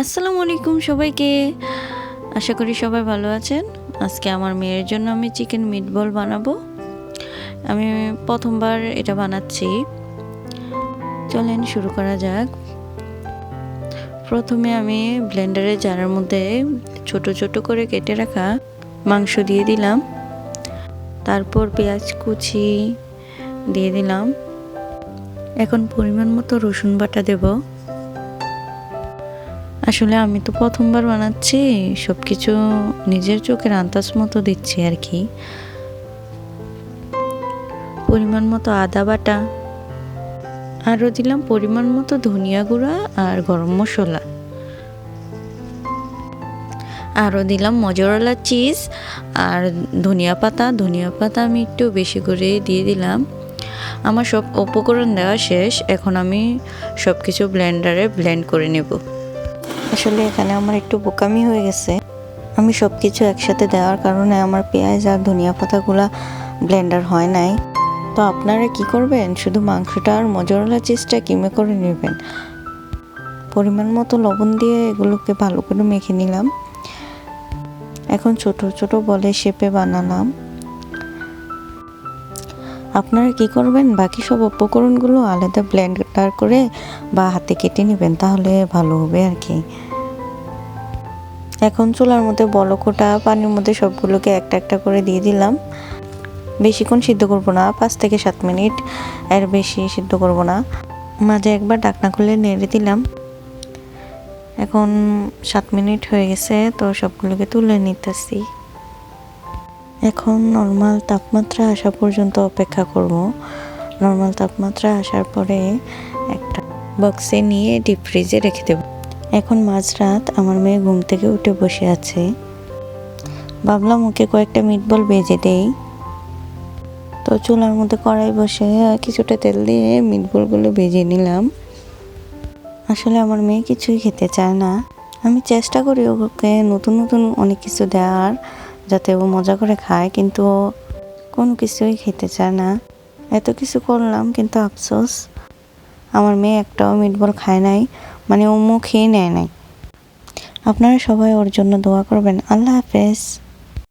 আসসালামু আলাইকুম সবাইকে। আশা করি সবাই ভালো আছেন। আজকে আমার মেয়ের জন্য আমি চিকেন মিটবল বানাবো। আমি প্রথমবার এটা বানাচ্ছি। চলেন শুরু করা যাক। প্রথমে আমি ব্লেন্ডারে জারের মধ্যে ছোট ছোট করে কেটে রাখা মাংস দিয়ে দিলাম। তারপর পেঁয়াজ কুচি দিয়ে দিলাম। এখন পরিমাণ মতো রসুন বাটা দেবো। আসলে আমি তো প্রথমবার বানাচ্ছি সব কিছু নিজের চোখের আন্দাজ মতো দিচ্ছি আর কি। পরিমাণ মতো আদা বাটা, আরও দিলাম পরিমাণ মতো ধনিয়া গুঁড়া আর গরম মশলা। আরও দিলাম মজরলা চিজ আর ধনিয়া পাতা ধনিয়া পাতা আমি একটু বেশি করে দিয়ে দিলাম। আমার সব উপকরণ দেওয়া শেষ, এখন আমি সব কিছু ব্লেন্ডারে ব্লেন্ড করে নেব। আসলে এখানে আমার একটু বোকামি হয়ে গেছে। আমি সব কিছু একসাথে দেওয়ার কারণে আমার পেঁয়াজ আর ধনিয়া পাতাগুলা ব্লেন্ডার হয় নাই। তো আপনারা কি করবেন? শুধু মাংসটা আর মজরলা চিজটা কিমে করে নেবেন? পরিমাণ মতো লবণ দিয়ে এগুলোকে ভালো করে মেখে নিলাম। এখন ছোট ছোট বলে শেপে বানালাম। আপনারা কি করবেন? বাকি সব উপকরণগুলো আলাদা ব্লেন্ডার করে বা হাতে কেটে নেবেন, তাহলে ভালো হবে আর কি। এখন চুলার মধ্যে বলকোটা পানির মধ্যে সবগুলোকে একটা একটা করে দিয়ে দিলাম। বেশিক্ষণ সিদ্ধ করব না, পাঁচ থেকে সাত মিনিট। এর বেশি সিদ্ধ করব না। মাঝে একবার ডাকনা খুলে নেড়ে দিলাম। এখন সাত মিনিট হয়ে গেছে, তো সবগুলোকে তুলে নিতেছি। এখন নর্মাল তাপমাত্রা আসা পর্যন্ত অপেক্ষা করব। নর্মাল তাপমাত্রা আসার পরে একটা বক্সে নিয়ে ডিপ ফ্রিজে রেখে দেব। এখন মাঝরাত আমার মেয়ে ঘুম থেকে উঠে বসে আছে। ভাবলাম ওকে কয়েকটা মিটবল বেজে দেই। তো চুলার মধ্যে কড়াই বসে কিছুটা তেল দিয়ে মিটবলগুলো ভেজে নিলাম। আসলে আমার মেয়ে কিছুই খেতে চায় না। আমি চেষ্টা করি ওকে নতুন নতুন অনেক কিছু দেওয়ার। যাতে ও মজা করে খায়, কিন্তু ও কোনো কিছুই খেতে চায় না। এত কিছু করলাম, কিন্তু আফসোস, আমার মেয়ে একটাও মিটবল খায় নাই মানে ও খেয়ে নেয় নাই। আপনারা সবাই ওর জন্য দোয়া করবেন। আল্লাহ হাফেজ।